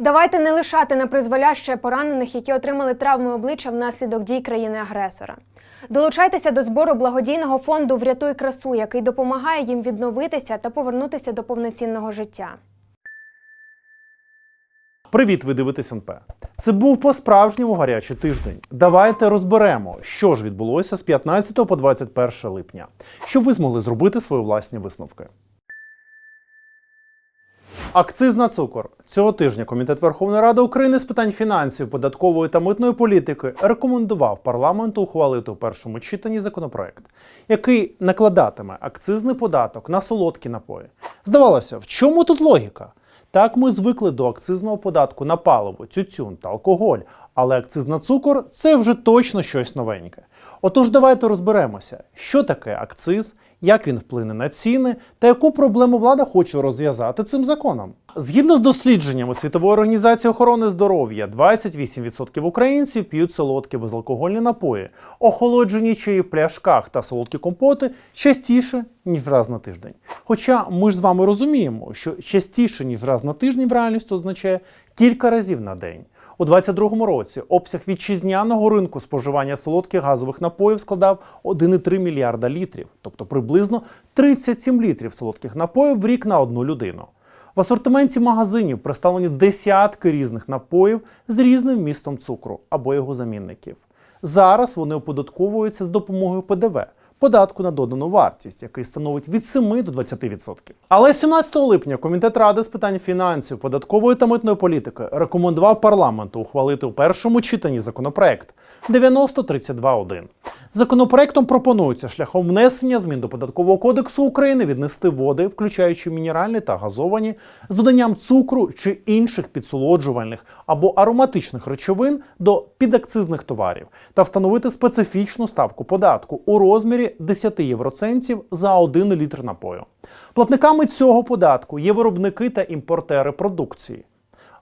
Давайте не лишати на призволяще поранених, які отримали травми обличчя внаслідок дій країни-агресора. Долучайтеся до збору благодійного фонду Врятуй красу, який допомагає їм відновитися та повернутися до повноцінного життя. Привіт, ви дивитесь НП. Це був по-справжньому гарячий тиждень. Давайте розберемо, що ж відбулося з 15 по 21 липня, щоб ви змогли зробити свої власні висновки. Акциз на цукор цього тижня Комітет Верховної Ради України з питань фінансів, податкової та митної політики рекомендував парламенту ухвалити у першому читанні законопроект, який накладатиме акцизний податок на солодкі напої. Здавалося, в чому тут логіка? Так ми звикли до акцизного податку на паливо, тютюн та алкоголь, але акциз на цукор це вже точно щось новеньке. Отож, давайте розберемося, що таке акциз, як він вплине на ціни та яку проблему влада хоче розв'язати цим законом. Згідно з дослідженнями Світової організації охорони здоров'я, 28% українців п'ють солодкі безалкогольні напої, охолоджені чаї в пляшках та солодкі компоти частіше, ніж раз на тиждень. Хоча ми ж з вами розуміємо, що частіше, ніж раз на тиждень в реальності означає кілька разів на день. У 2022 році обсяг вітчизняного ринку споживання солодких газових напоїв складав 1,3 мільярда літрів, тобто приблизно 37 літрів солодких напоїв в рік на одну людину. В асортименті магазинів представлені десятки різних напоїв з різним вмістом цукру або його замінників. Зараз вони оподатковуються з допомогою ПДВ податку на додану вартість, який становить від 7 до 20%. Але 17 липня Комітет Ради з питань фінансів, податкової та митної політики рекомендував парламенту ухвалити у першому читанні законопроект 9032.1. Законопроектом пропонується шляхом внесення змін до податкового кодексу України віднести води, включаючи мінеральні та газовані, з доданням цукру чи інших підсолоджувальних або ароматичних речовин до підакцизних товарів та встановити специфічну ставку податку у розмірі 10 євроцентів за 1 літр напою. Платниками цього податку є виробники та імпортери продукції.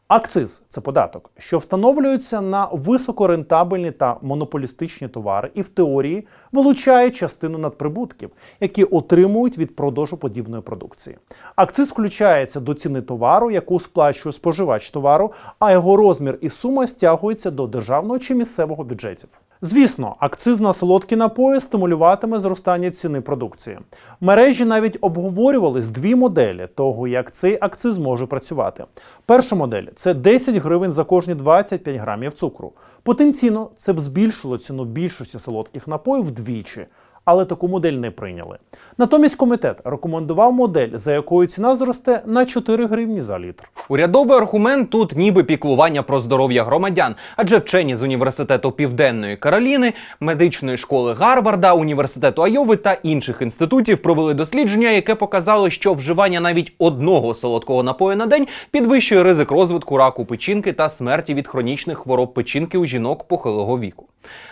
Акциз це податок, що встановлюється на високорентабельні та монополістичні товари і в теорії вилучає частину надприбутків, які отримують від продажу подібної продукції. Акциз включається до ціни товару, яку сплачує споживач товару, а його розмір і сума стягуються до державного чи місцевого бюджетів. Звісно, акциз на солодкі напої стимулюватиме зростання ціни продукції. Мережі навіть обговорювались дві моделі того, як цей акциз може працювати. Перша модель це 10 гривень за кожні 25 грамів цукру. Потенційно це б збільшило ціну більшості солодких напоїв вдвічі. Але таку модель не прийняли. Натомість комітет рекомендував модель, за якою ціна зросте на 4 гривні за літр. Урядовий аргумент тут ніби піклування про здоров'я громадян, адже вчені з університету Південної Кароліни, медичної школи Гарварда, університету Айови та інших інститутів провели дослідження, яке показало, що вживання навіть одного солодкого напою на день підвищує ризик розвитку раку печінки та смерті від хронічних хвороб печінки у жінок похилого віку.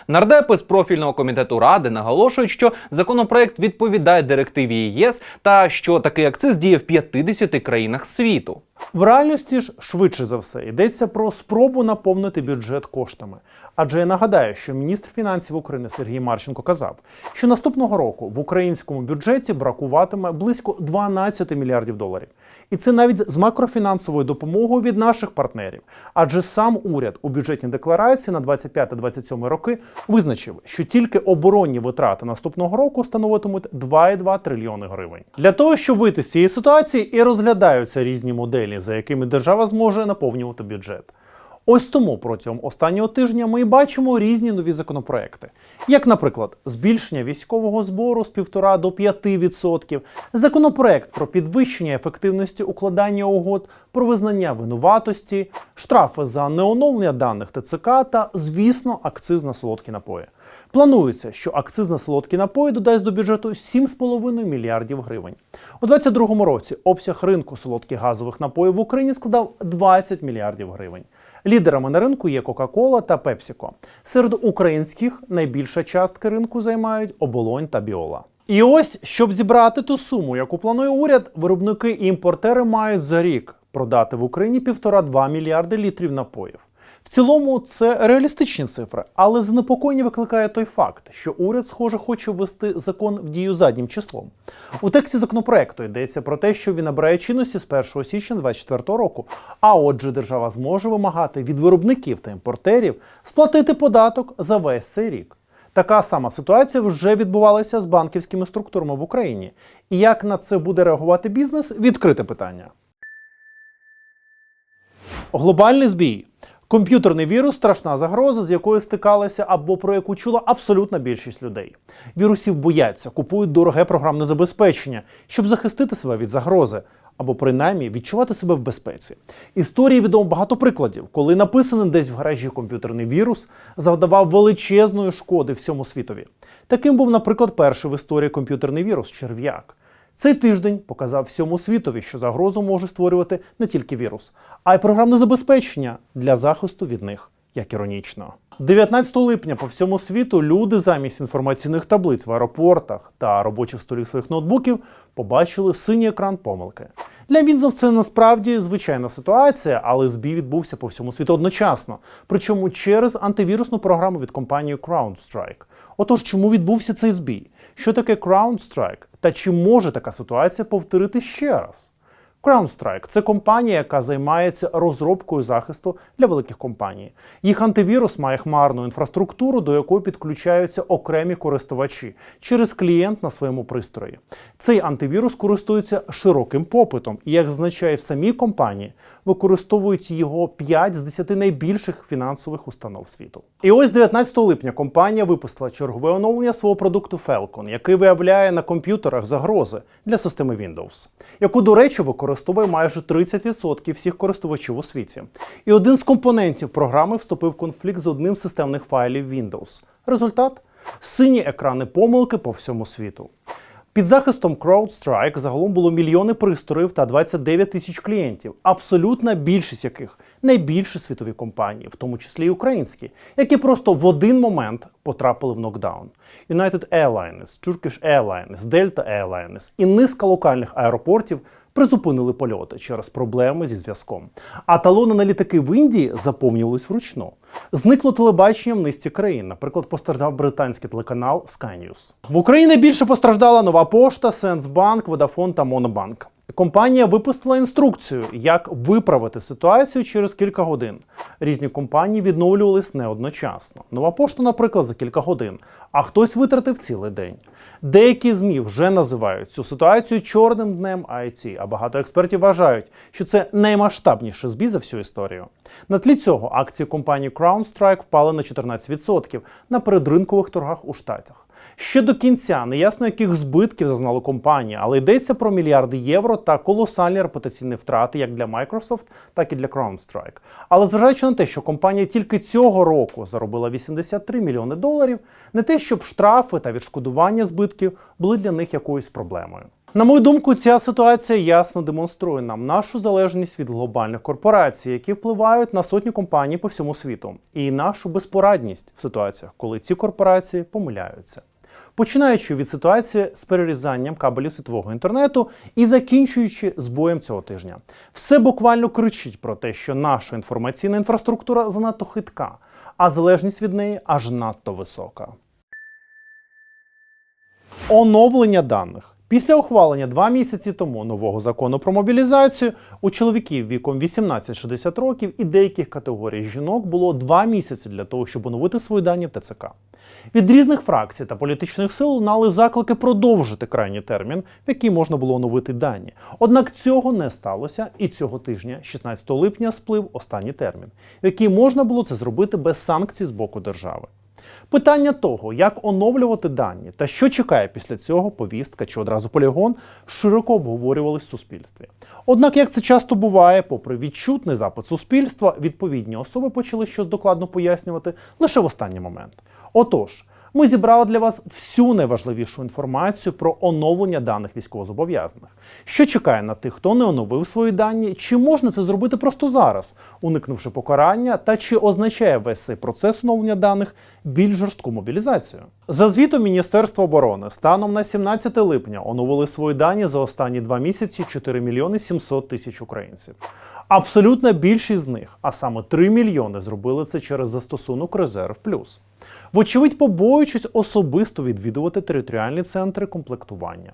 Нардепи з профільного комітету ради наголошують, що законопроект відповідає директиві ЄС та що такий акциз діє в 50 країнах світу. В реальності ж швидше за все йдеться про спробу наповнити бюджет коштами. Адже я нагадаю, що міністр фінансів України Сергій Марченко казав, що наступного року в українському бюджеті бракуватиме близько 12 мільярдів доларів. І це навіть з макрофінансовою допомогою від наших партнерів. Адже сам уряд у бюджетній декларації на 25-27 роки визначив, що тільки оборонні витрати наступного року становитимуть 2,2 трильйони гривень. Для того, щоб вийти з цієї ситуації, і розглядаються різні моделі, за якими держава зможе наповнювати бюджет. Ось тому протягом останнього тижня ми бачимо різні нові законопроекти, як, наприклад, збільшення військового збору з 1,5 до 5%, законопроект про підвищення ефективності укладання угод про визнання винуватості, штрафи за неоновлення даних ТЦК та, звісно, акциз на солодкі напої. Планується, що акциз на солодкі напої додасть до бюджету 7,5 мільярдів гривень. У 2022 році обсяг ринку солодких газових напоїв в Україні складав 20 мільярдів гривень. Лідерами на ринку є Coca-Cola та PepsiCo. Серед українських найбільша частка ринку займають оболонь та біола. І ось, щоб зібрати ту суму, яку планує уряд, виробники і імпортери мають за рік продати в Україні 1,5-2 мільярди літрів напоїв. В цілому це реалістичні цифри, але занепокоєння викликає той факт, що уряд, схоже, хоче ввести закон в дію заднім числом. У тексті законопроекту йдеться про те, що він набирає чинності з 1 січня 2024 року. А отже, держава зможе вимагати від виробників та імпортерів сплатити податок за весь цей рік. Така сама ситуація вже відбувалася з банківськими структурами в Україні. І як на це буде реагувати бізнес відкрите питання. Глобальний збій. Комп'ютерний вірус страшна загроза, з якою стикалися або про яку чула абсолютна більшість людей. Вірусів бояться, купують дороге програмне забезпечення, щоб захистити себе від загрози, або принаймні відчувати себе в безпеці. Історії відомо багато прикладів, коли написаний десь в гаражі комп'ютерний вірус завдавав величезної шкоди всьому світові. Таким був, наприклад, перший в історії комп'ютерний вірус черв'як. Цей тиждень показав всьому світові, що загрозу може створювати не тільки вірус, а й програмне забезпечення для захисту від них, як іронічно. 19 липня по всьому світу люди замість інформаційних таблиць в аеропортах та робочих столів своїх ноутбуків побачили синій екран помилки. Для Windows це насправді звичайна ситуація, але збій відбувся по всьому світу одночасно, причому через антивірусну програму від компанії CrowdStrike. Отож, чому відбувся цей збій? Що таке CrowdStrike? Та чи може така ситуація повторити ще раз? CrowdStrike – це компанія, яка займається розробкою захисту для великих компаній. Їх антивірус має хмарну інфраструктуру, до якої підключаються окремі користувачі через клієнт на своєму пристрої. Цей антивірус користується широким попитом, і як зазначає в самій компанії, використовують його 5 з 10 найбільших фінансових установ світу. І ось 19 липня компанія випустила чергове оновлення свого продукту Falcon, який виявляє на комп'ютерах загрози для системи Windows, яку, до речі, використовує майже 30% всіх користувачів у світі. І один з компонентів програми вступив в конфлікт з одним з системних файлів Windows. Результат сині екрани помилки по всьому світу. Під захистом CrowdStrike загалом було мільйони пристроїв та 29 тисяч клієнтів, абсолютна більшість яких найбільші світові компанії, в тому числі й українські, які просто в один момент потрапили в нокдаун. United Airlines, Turkish Airlines, Delta Airlines і низка локальних аеропортів призупинили польоти через проблеми зі зв'язком. А талони на літаки в Індії заповнювались вручну. Зникло телебачення в низці країн. Наприклад, постраждав британський телеканал Sky News. В Україні більше постраждала нова пошта, Сенсбанк, Водафон та Монобанк. Компанія випустила інструкцію, як виправити ситуацію через кілька годин. Різні компанії відновлювались не. Нова пошта, наприклад, за кілька годин, а хтось витратив цілий день. Деякі ЗМІ вже називають цю ситуацію чорним днем IT, а багато експертів вважають, що це наймасштабніший збій за всю історію. На тлі цього акції компанії CrowdStrike впали на 14% на передринкових торгах у Штатах. Ще до кінця не ясно, яких збитків зазнала компанія, але йдеться про мільярди євро та колосальні репутаційні втрати як для Microsoft, так і для CrowdStrike. Але зважаючи на те, що компанія тільки цього року заробила 83 мільйони доларів, не те, щоб штрафи та відшкодування збитків були для них якоюсь проблемою. На мою думку, ця ситуація ясно демонструє нам нашу залежність від глобальних корпорацій, які впливають на сотні компаній по всьому світу, і нашу безпорадність в ситуаціях, коли ці корпорації помиляються. Починаючи від ситуації з перерізанням кабелів світового інтернету і закінчуючи збоєм цього тижня, все буквально кричить про те, що наша інформаційна інфраструктура занадто хитка, а залежність від неї аж надто висока. Оновлення даних. Після ухвалення два місяці тому нового закону про мобілізацію у чоловіків віком 18-60 років і деяких категорій жінок було два місяці для того, щоб оновити свої дані в ТЦК. Від різних фракцій та політичних сил лунали заклики продовжити крайній термін, в який можна було оновити дані. Однак цього не сталося, і цього тижня, 16 липня, сплив останній термін, в який можна було це зробити без санкцій з боку держави. Питання того, як оновлювати дані та що чекає після цього повістка чи одразу полігон, широко обговорювались в суспільстві. Однак, як це часто буває, попри відчутний запит суспільства, відповідні особи почали щось докладно пояснювати лише в останній момент. Отож, ми зібрали для вас всю найважливішу інформацію про оновлення даних військовозобов'язаних. Що чекає на тих, хто не оновив свої дані, чи можна це зробити просто зараз, уникнувши покарання, та чи означає весь цей процес оновлення даних більш жорстку мобілізацію? За звітом Міністерства оборони, станом на 17 липня оновили свої дані за останні два місяці 4 мільйони 700 тисяч українців. Абсолютна більшість з них, а саме 3 мільйони, зробили це через застосунок Резерв Плюс. Вочевидь, побоюючись особисто відвідувати територіальні центри комплектування.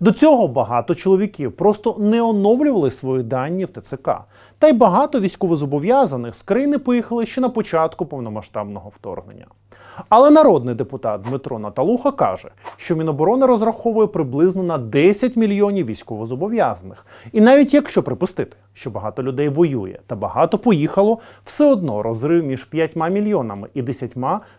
До цього багато чоловіків просто не оновлювали свої дані в ТЦК. Та й багато військовозобов'язаних з країни поїхали ще на початку повномасштабного вторгнення. Але народний депутат Дмитро Наталуха каже, що Міноборони розраховує приблизно на 10 мільйонів військовозобов'язаних. І навіть якщо припустити, що багато людей воює та багато поїхало, все одно розрив між 5 мільйонами і 10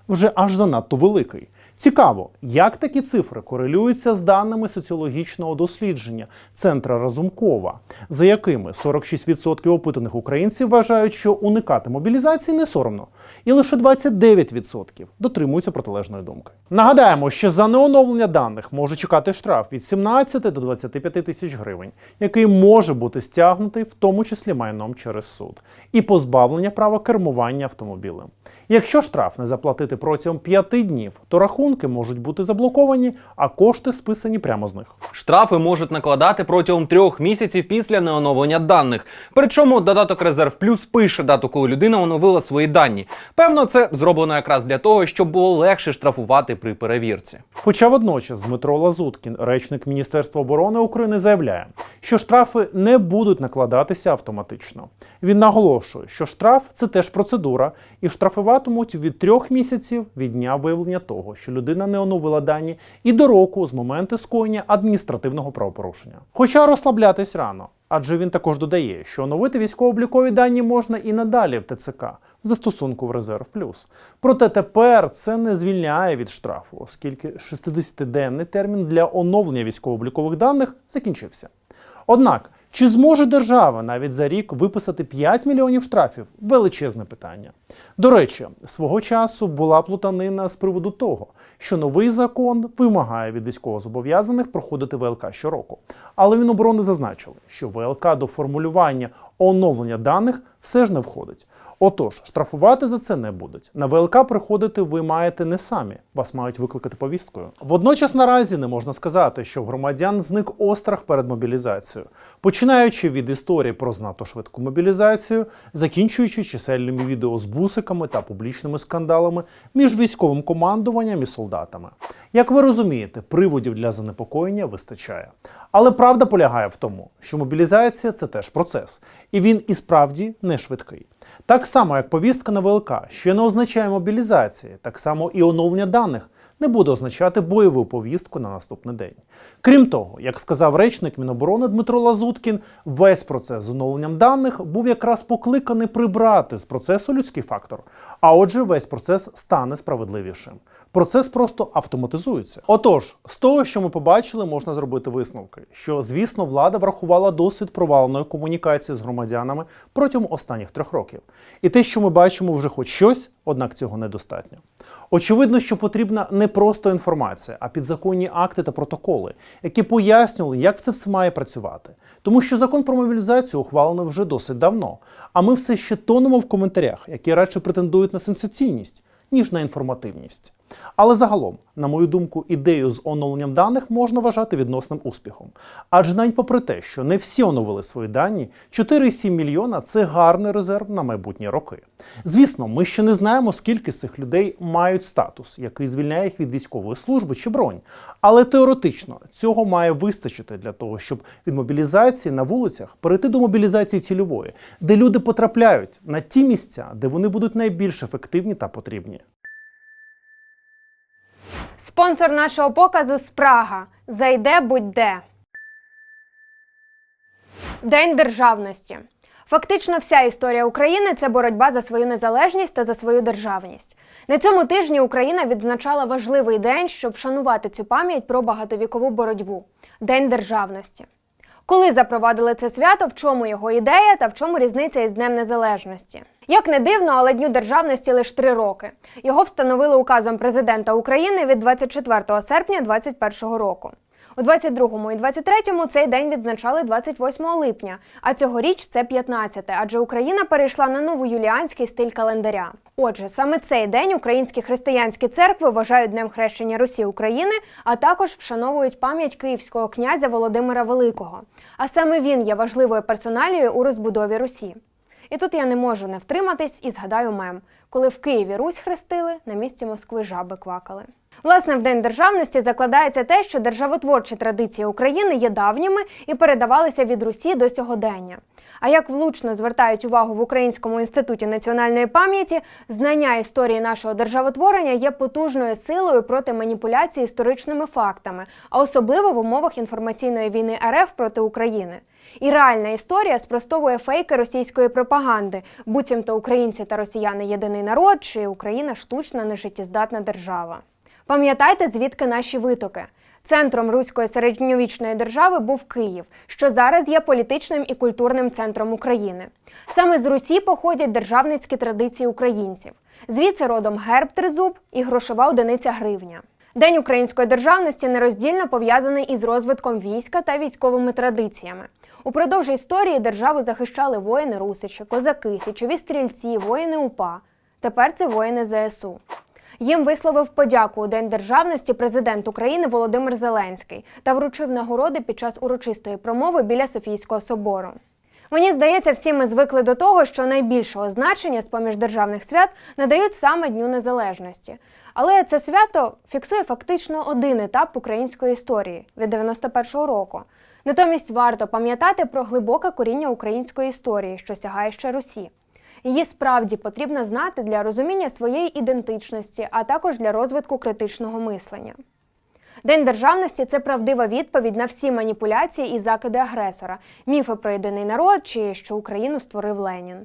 вже аж занадто великий. Цікаво, як такі цифри корелюються з даними соціологічного дослідження Центра Разумкова, за якими 46% опитаних українців вважають, що уникати мобілізації не соромно, і лише 29% дотримуються протилежної думки. Нагадаємо, що за неоновлення даних може чекати штраф від 17 до 25 тисяч гривень, який може бути стягнутий, в тому числі майном через суд, і позбавлення права кермування автомобілем. Якщо штраф не заплатити протягом 5 днів, то рахунки можуть бути заблоковані, а кошти списані прямо з них. Штрафи можуть накладати протягом трьох місяців після неоновлення даних. Причому додаток Резерв Плюс пише дату, коли людина оновила свої дані. Певно, це зроблено якраз для того, щоб було легше штрафувати при перевірці. Хоча водночас Дмитро Лазуткін, речник Міністерства оборони України, заявляє, що штрафи не будуть накладатися автоматично. Він наголошує, що штраф це теж процедура, і штрафуватимуть від трьох місяців від дня виявлення того, що людина не оновила дані, і до року з моменту скоєння адміністративного правопорушення. Хоча розслаблятись рано. Адже він також додає, що оновити військово-облікові дані можна і надалі в ТЦК в застосунку в Резерв Плюс. Проте тепер це не звільняє від штрафу, оскільки 60-денний термін для оновлення військово-облікових даних закінчився. Однак, чи зможе держава навіть за рік виписати 5 мільйонів штрафів? Величезне питання. До речі, свого часу була плутанина з приводу того, що новий закон вимагає від військовозобов'язаних проходити ВЛК щороку. Але Міноборони зазначили, що ВЛК до формулювання оновлення даних все ж не входить. Отож, штрафувати за це не будуть. На ВЛК приходити ви маєте не самі, вас мають викликати повісткою. Водночас наразі не можна сказати, що в громадян зник острах перед мобілізацією, починаючи від історії про знато швидку мобілізацію, закінчуючи чисельними відео з бусиками та публічними скандалами між військовим командуванням і солдатами. Як ви розумієте, приводів для занепокоєння вистачає. Але правда полягає в тому, що мобілізація це теж процес, і він і справді не швидкий. Так само, як повістка на ВЛК ще не означає мобілізації, так само і оновлення даних не буде означати бойову повістку на наступний день. Крім того, як сказав речник Міноборони Дмитро Лазуткін, весь процес з оновленням даних був якраз покликаний прибрати з процесу людський фактор. А отже, весь процес стане справедливішим. Процес просто автоматизується. Отож, з того, що ми побачили, можна зробити висновки, що, звісно, влада врахувала досвід проваленої комунікації з громадянами протягом останніх трьох років. І те, що ми бачимо, вже хоч щось, однак цього недостатньо. Очевидно, що потрібна не просто інформація, а підзаконні акти та протоколи, які пояснювали, як це все має працювати. Тому що закон про мобілізацію ухвалено вже досить давно. А ми все ще тонемо в коментарях, які радше претендують на сенсаційність, ніж на інформативність. Але загалом, на мою думку, ідею з оновленням даних можна вважати відносним успіхом. Адже навіть попри те, що не всі оновили свої дані, 4,7 мільйона це гарний резерв на майбутні роки. Звісно, ми ще не знаємо, скільки з цих людей мають статус, який звільняє їх від військової служби чи бронь. Але теоретично цього має вистачити для того, щоб від мобілізації на вулицях перейти до мобілізації цільової, де люди потрапляють на ті місця, де вони будуть найбільш ефективні та потрібні. Спонсор нашого показу Спрага. Зайде будь-де. День державності. Фактично, вся історія України це боротьба за свою незалежність та за свою державність. На цьому тижні Україна відзначала важливий день, щоб вшанувати цю пам'ять про багатовікову боротьбу День державності. Коли запровадили це свято, в чому його ідея та в чому різниця із Днем Незалежності? Як не дивно, але Дню державності лише три роки. Його встановили указом президента України від 24 серпня 2021 року. У 22-му і 23-му цей день відзначали 28 липня, а цьогоріч це 15, адже Україна перейшла на новоюліанський стиль календаря. Отже, саме цей день українські християнські церкви вважають днем хрещення Русі України, а також вшановують пам'ять київського князя Володимира Великого. А саме він є важливою персоналією у розбудові Русі. І тут я не можу не втриматись і згадаю мем, коли в Києві Русь хрестили, на місці Москви жаби квакали. Власне, в День державності закладається те, що державотворчі традиції України є давніми і передавалися від Русі до сьогодення. А як влучно звертають увагу в Українському інституті національної пам'яті, знання історії нашого державотворення є потужною силою проти маніпуляції історичними фактами, а особливо в умовах інформаційної війни РФ проти України. І реальна історія спростовує фейки російської пропаганди, буцімто українці та росіяни єдиний народ, чи Україна штучна нежиттєздатна держава. Пам'ятайте, звідки наші витоки. Центром руської середньовічної держави був Київ, що зараз є політичним і культурним центром України. Саме з Русі походять державницькі традиції українців. Звідси родом герб тризуб і грошова одиниця гривня. День української державності нероздільно пов'язаний із розвитком війська та військовими традиціями. Упродовж історії державу захищали воїни Русичі, козаки, січові стрільці, воїни УПА. Тепер це воїни ЗСУ. Їм висловив подяку у День державності президент України Володимир Зеленський та вручив нагороди під час урочистої промови біля Софійського собору. Мені здається, всі ми звикли до того, що найбільшого значення з поміж державних свят надають саме Дню Незалежності. Але це свято фіксує фактично один етап української історії від 91-го року. Натомість варто пам'ятати про глибоке коріння української історії, що сягає ще Русі. Її справді потрібно знати для розуміння своєї ідентичності, а також для розвитку критичного мислення. День державності це правдива відповідь на всі маніпуляції і закиди агресора, міфи про єдиний народ чи що Україну створив Ленін.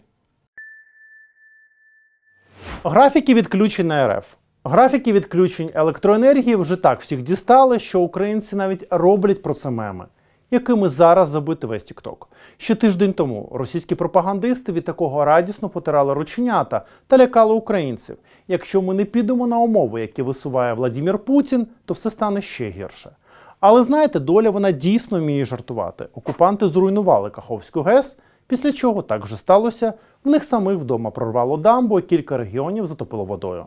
Графіки відключень на РФ. Графіки відключень електроенергії вже так всіх дістали, що українці навіть роблять про це меми, якими зараз забити весь Тікток. Ще тиждень тому російські пропагандисти від такого радісно потирали рученята та лякали українців. Якщо ми не підемо на умови, які висуває Владімір Путін, то все стане ще гірше. Але знаєте, доля вона дійсно вміє жартувати. Окупанти зруйнували Каховську ГЕС, після чого так вже сталося. В них самих вдома прорвало дамбу і кілька регіонів затопило водою.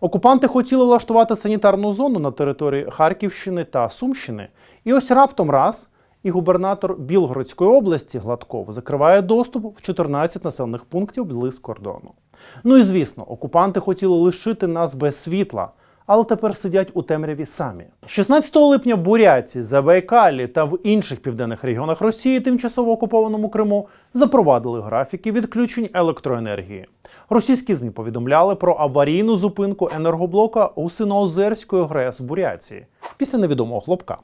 Окупанти хотіли влаштувати санітарну зону на території Харківщини та Сумщини. І ось раптом раз і губернатор Білгородської області Гладков закриває доступ в 14 населених пунктів близь кордону. Ну і звісно, окупанти хотіли лишити нас без світла, але тепер сидять у темряві самі. 16 липня в Буряті, Забайкалі та в інших південних регіонах Росії, тимчасово окупованому Криму, запровадили графіки відключень електроенергії. Російські ЗМІ повідомляли про аварійну зупинку енергоблока у Синоозерської ГРЕС в Буряції після невідомого хлопка.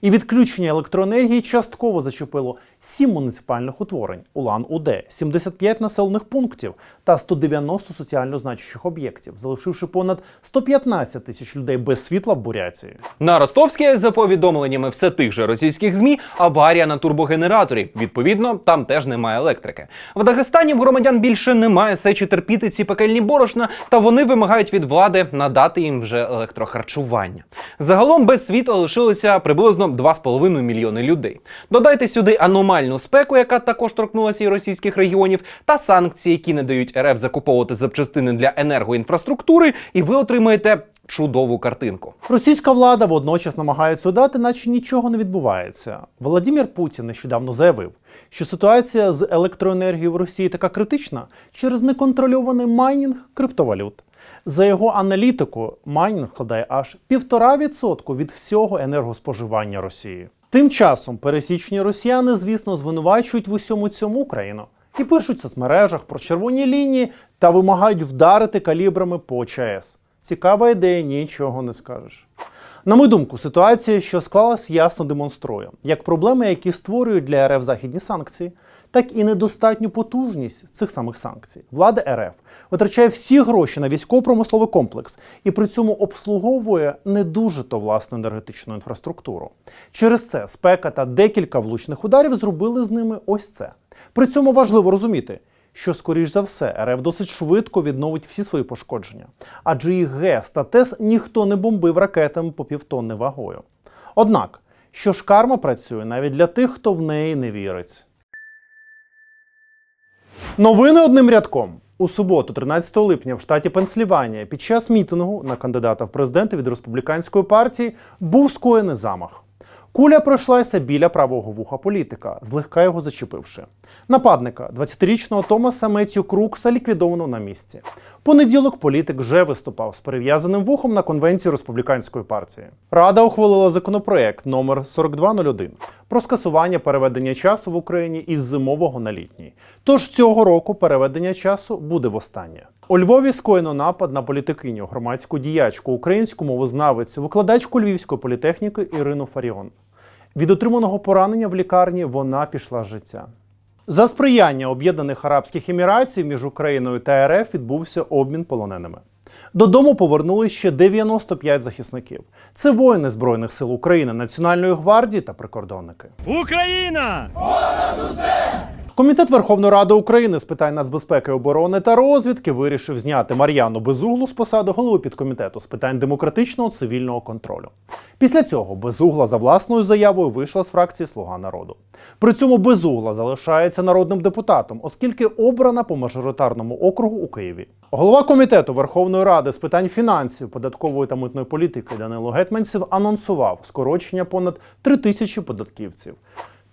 І відключення електроенергії частково зачепило 7 муніципальних утворень Улан-Уде, 75 населених пунктів та 190 соціально значущих об'єктів, залишивши понад 115 тисяч людей без світла в Буряції. На Ростовській, за повідомленнями все тих же російських змі, аварія на турбогенераторі. Відповідно, там теж немає електрики. В Дагестані в громадян більше немає сечі терпіти ці пекельні борошна, та вони вимагають від влади надати їм вже електрохарчування. Загалом без світла лишилося приблизно 2,5 мільйони людей. Додайте сюди аномальну спеку, яка також торкнулася і російських регіонів, та санкції, які не дають РФ закуповувати запчастини для енергоінфраструктури, і ви отримаєте чудову картинку. Російська влада водночас намагається удати, наче нічого не відбувається. Володимир Путін нещодавно заявив, що ситуація з електроенергією в Росії така критична через неконтрольований майнінг криптовалют. За його аналітику, майнінг складає аж 1,5% від всього енергоспоживання Росії. Тим часом пересічні росіяни, звісно, звинувачують в усьому цьому Україну і пишуть в соцмережах про червоні лінії та вимагають вдарити калібрами по ЧАЕС. Цікава ідея, нічого не скажеш. На мою думку, ситуація, що склалась, ясно демонструє, як проблеми, які створюють для РФ західні санкції, так і недостатню потужність цих самих санкцій. Влада РФ витрачає всі гроші на військово-промисловий комплекс і при цьому обслуговує не дуже то власну енергетичну інфраструктуру. Через це спека та декілька влучних ударів зробили з ними ось це. При цьому важливо розуміти, що, скоріш за все, РФ досить швидко відновить всі свої пошкодження, адже їх ГЕС та ТЕС ніхто не бомбив ракетами по півтонни вагою. Однак, що ж карма працює навіть для тих, хто в неї не вірить. Новини одним рядком. У суботу, 13 липня, в штаті Пенсільванія, під час мітингу на кандидата в президенти від республіканської партії був скоєний замах. Куля пройшлася біля правого вуха політика, злегка його зачепивши. Нападника, 20-річного Томаса Меттью Крукса, ліквідовано на місці. Понеділок політик вже виступав з перев'язаним вухом на конвенції республіканської партії. Рада ухвалила законопроект номер 4201 про скасування переведення часу в Україні із зимового на літній. Тож цього року переведення часу буде востаннє. У Львові скоєно напад на політикиню, громадську діячку, українську мовознавицю, викладачку Львівської політехніки Ірину Фаріон. Від отриманого поранення в лікарні вона пішла з життя. За сприяння Об'єднаних Арабських Еміратів між Україною та РФ відбувся обмін полоненими. Додому повернули ще 95 захисників. Це воїни Збройних сил України, Національної гвардії та прикордонники. Україна! Комітет Верховної Ради України з питань нацбезпеки, оборони та розвідки вирішив зняти Мар'яну Безуглу з посади голови підкомітету з питань демократичного цивільного контролю. Після цього Безугла за власною заявою вийшла з фракції Слуга народу. При цьому Безугла залишається народним депутатом, оскільки обрана по мажоритарному округу у Києві. Голова комітету Верховної Ради з питань фінансів, податкової та митної політики Данило Гетманцев анонсував скорочення понад 3 тисячі податківців.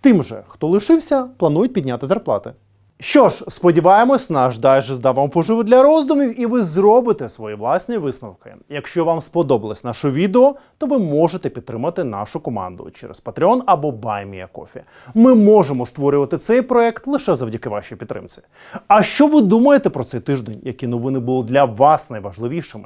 Тим же, хто лишився, планують підняти зарплати. Що ж, сподіваємось, наш дайджест дав вам поживи для роздумів, і ви зробите свої власні висновки. Якщо вам сподобалось наше відео, то ви можете підтримати нашу команду через Patreon або BuyMeACoffee. Ми можемо створювати цей проект лише завдяки вашій підтримці. А що ви думаєте про цей тиждень? Які новини були для вас найважливішими?